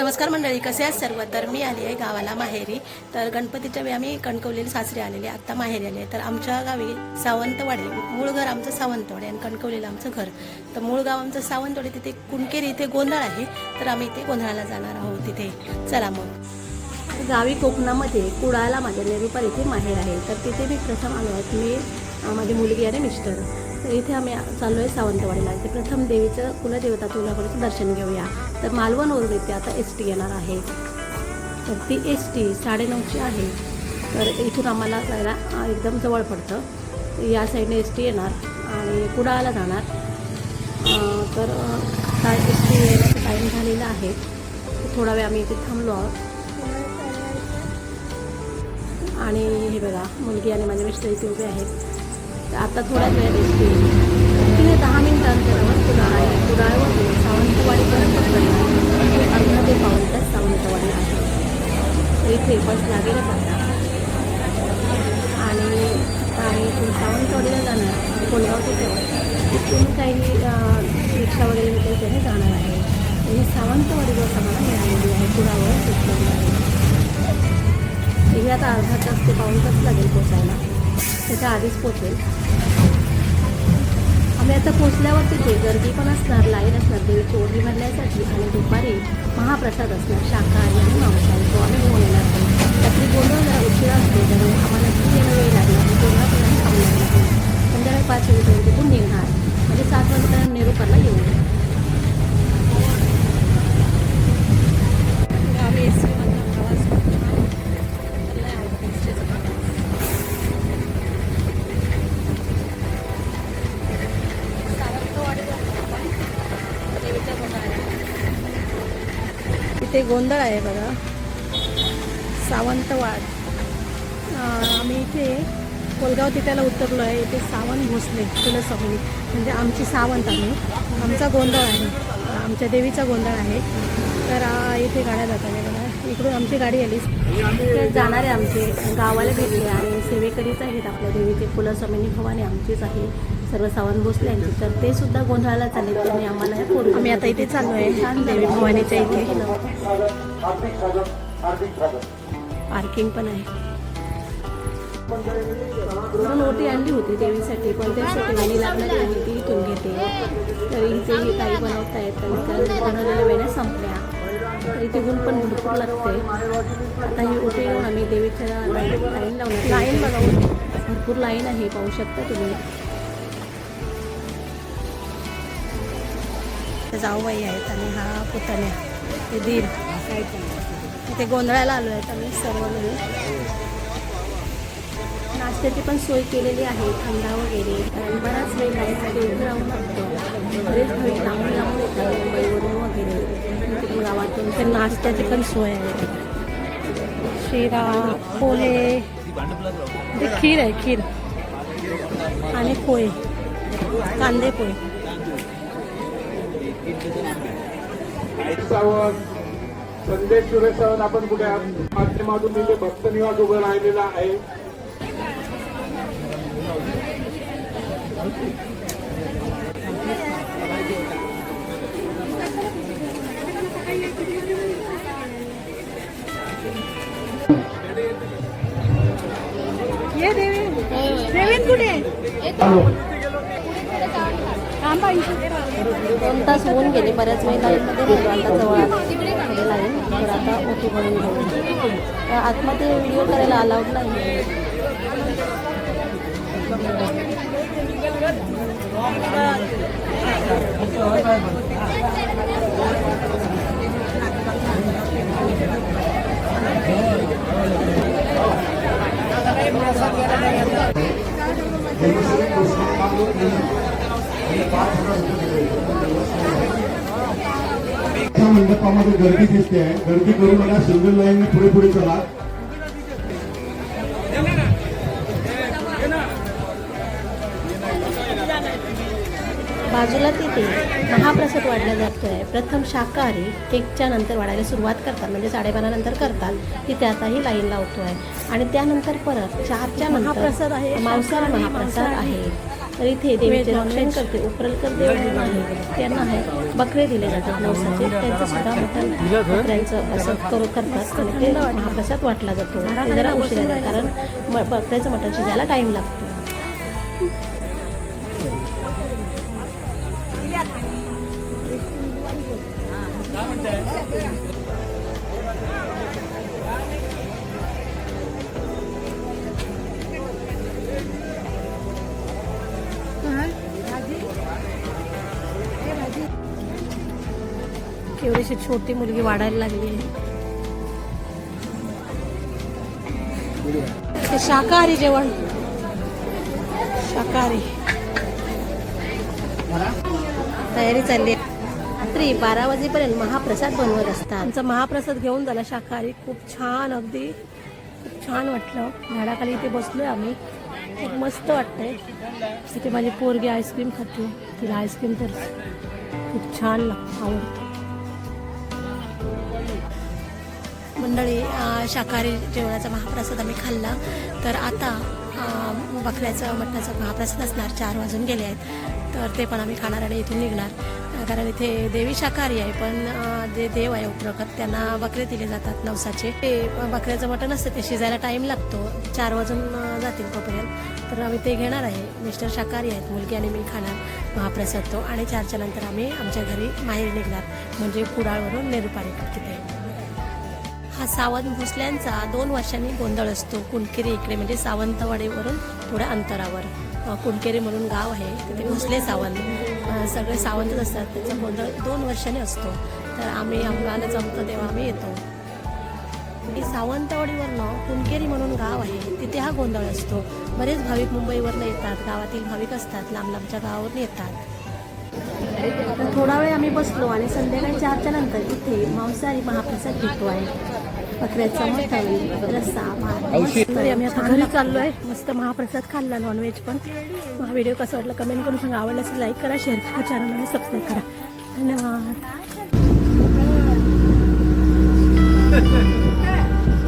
नमस्कार मंडळी कसे आहेत सर्व? तर मी आली आहे गावाला माहेरी. तर गणपतीच्या वेळी आम्ही कणकवलेली सासरी आलेले आत्ता माहेरी आले. तर आमच्या गावी सावंतवाडी मूळ घर आमचं सावंतवाडी आणि कणकवलेलं आमचं घर. तर मूळ गाव आमचं सावंतवाडी तिथे कुणकेरी इथे गोंधळ आहे. तर आम्ही इथे गोंधळाला जाणार आहोत तिथे. चला मग. गावी कोकणामध्ये कुडाळला माझ्या नेरुपार इथे माहेर आहे. तर तिथे मी प्रथम आलो आहेत मी माझी मुलगी आणि मिस्टर. इथे आम्ही चाललो आहे सावंतवाडीला. इथे प्रथम देवीचं कुलदेवता तुळजाभवानीचं दर्शन घेऊया. तर मालवणवरून इथे आता एस टी येणार आहे. तर ती एस टी साडेनऊची आहे. तर इथून आम्हाला जायला एकदम जवळ पडतं. या साईडने एस टी येणार आणि कुडाळला जाणार. तर आता एस टी येण्याचं टाईम झालेला आहे. थोडा वेळ आम्ही इथे थांबलो आहोत. आणि हे बघा मुलगी आणि माझे मिस्टर इथे उभे आहेत. तर आता थोड्या वेळ एस टी दहा मिनिटं कुडाळ आहे. कुडाळवरून सावंतवाडीपर्यंत पकडणार अर्धा ते पाऊण तास सावंतवाडी आहे. इथे बस लागेलच आता. आणि आता इथून सावंतवाडीला जाणार? कोलगाव ते इथून काही रिक्षा वगैरे मिळेल त्याने जाणार आहे. आणि सावंतवाडी बस आम्हाला मिळालेली आहे. कुडाळवर सुटलेली आहे. हे आता अर्धा तास ते पाऊण तास लागेल पोचायला. त्याच्या आधीच पोचेल. आम्ही आता पोचल्यावर तिथे गर्दी पण असणार लाईन असणार देवीची ओढी भरण्यासाठी आणि दुपारी महाप्रसाद असणार शाकाहारी आणि मांसाहारी. तो आम्ही घेऊन येणार. नाही रात्री गोंधळ जरा उशिरा असतो त्यामुळे आम्हाला तिथे वेळ इथे गोंधळ आहे बघा. सावंतवाड. आम्ही इथे कोलगाव तिथ्याला उतरलो आहे. इथे सावंत भोसले कुलसभनी म्हणजे आमची सावंत आम्ही आमचा गोंधळ आहे. आमच्या देवीचा गोंधळ आहे. तर इथे गाड्या जातात आहे बघा. इकडून आमची गाडी आली. तर जाणारे आमचे गावाला भेटले आणि सेवेकरीच आहेत आपल्या देवीचे. कुलस्वामिनी भवानी आमचीच आहे. सर्व सावंत भोसले यांचे. तर ते सुद्धा गोंधळाला चालले त्यांनी आम्हाला हे पोरू आम्ही आता इथे चाललो आहे. छान देवी भवानीच्या इथे. पार्किंग पण आहे. म्हणून ओटी आणली होती देवीसाठी. पण त्यासाठी वेणी लागणारी आहे ती इथून घेते. तर इथे ही काही बनवता येत बनवलेल्या वेण्या संपल्या. तर इथे गुण पण भरपूर लागते. आता ही ओटी येऊन आम्ही देवीच्या लाईन लावून लावणार लाईन बघा. भरपूर लाईन आहे. पाहू शकता तुम्ही. जाऊबाई आहेत आणि हा पुतण्या ते दीर इथे गोंधळाला आलो आहेत आम्ही सर्व नाश्त्याची पण सोय केलेली आहे थंडा वगैरे. कारण बराच वेळ लाईनमध्ये उभं राहून लागतो. बरेच घरी लांबून लांबून येतात मुंबईवरून वगैरे. गावातून तर नाश्त्याची पण सोय आहे. शिरा पोहे. ते खीर आहे खीर. आणि पोहे. कांदे पोहे. सावंत संदेश सुरेश सावंत आपण कुठे माध्यमातून तिथे भक्त निवास उभं राहिलेला आहे. ये देवी. देवेन कुठे? दोन तास होऊन गेले बऱ्याच वेळ लाईनमध्ये राहिलो आता जवळ आले लाईन तर आता ओके भरून घेऊ तर आतमध्ये व्हिडिओ करायला अलाउड नाही मंडपामध्ये गर्दी दिसते आहे. गर्दी करू नका सिंगल लाईन पुढे पुढे चला. बाजूला तिथे महाप्रसाद वाढला जातो आहे प्रथम शाकाहारी एकच्या नंतर वाढायला सुरुवात करतात. म्हणजे साडेबारा नंतर करतात. तिथे आता ही लाईन लावतो आहे आणि त्यानंतर परत चारच्या नंतर महाप्रसाद आहे. मांसाहारी महाप्रसाद आहे. तर इथे देवीचे रक्षण करते उपरलकर देव आहे. त्यांना आहे बकरे दिले जातात नवसाचे त्यांचं सुद्धा मटण बकऱ्यांचं असं करू करतात. आणि ते महाप्रसाद वाटला जातो. जरा उशिरा कारण बकऱ्याचं मटण शिजायला टाईम लागतो. अशी छोटी मुलगी वाढायला लागली आहे. ते शाकाहारी जेवण. शाकाहारी. तयारी चालली आहे. रात्री बारा वाजेपर्यंत महाप्रसाद बनवत असतात. आमचा महाप्रसाद घेऊन झाला शाकाहारी. खूप छान अगदी. खूप छान वाटलं. झाडाखाली इथे बसलोय आम्ही. खूप मस्त वाटतंय. तिथे माझी पोरगी आईस्क्रीम खाते. तिला आईस्क्रीम तर खूप छान आवडतं. मंडळी शाकाहारी जेवणाचा महाप्रसाद आम्ही खाल्ला. तर आता बकऱ्याचं मटणाचा महाप्रसाद असणार. चार वाजून गेले आहेत. तर ते पण आम्ही खाणार आणि इथून निघणार. कारण इथे देवी शाकाहारी आहे पण जे देव आहे उपरोखत त्यांना बकरे दिले जातात नवसाचे. ते बकऱ्याचं मटण असतं ते शिजायला टाईम लागतो. चार वाजून जातील तोपर्यंत. तर आम्ही ते घेणार आहे. मिस्टर शाकाहारी आहेत मुलगी आणि मी खाणार महाप्रसाद तो. आणि चारच्या नंतर आम्ही आमच्या घरी माहेर निघणार. म्हणजे कुडाळवरून नेरुपारी तिथे. हा सावंत भोसल्यांचा दोन वर्षांनी गोंधळ असतो. कुणकेरी इकडे म्हणजे सावंतवाडीवरून थोड्या अंतरावर. कुणकेरी म्हणून गाव आहे. तिथे भोसले सावंत. सगळे सावंतच असतात. त्याचा गोंधळ दोन वर्षांनी असतो. तर आम्ही आम्हाला जमतो तेव्हा आम्ही येतो. सावंतवाडीवरनं कुणकेरी म्हणून गाव आहे तिथे हा गोंधळ असतो. बरेच भाविक मुंबईवरनं येतात. गावातील भाविक असतात. लांब लांबच्या गावावरून येतात. थोडा वेळ आम्ही बसलो आणि संध्याकाळी चारच्या नंतर इथे मांसाहारी महाप्रसाद घेतो आहे. बकऱ्याचा रस्सा भात म्हणजे आम्ही आता घरी चाललो मस्त महाप्रसाद खाल्ला नॉनव्हेज पण. हा व्हिडिओ कसा वाटला कमेंट करून सांगा. आवडला असेल लाईक करा शेअर करा चॅनल चॅनलला सबस्क्राईब करा. धन्यवाद.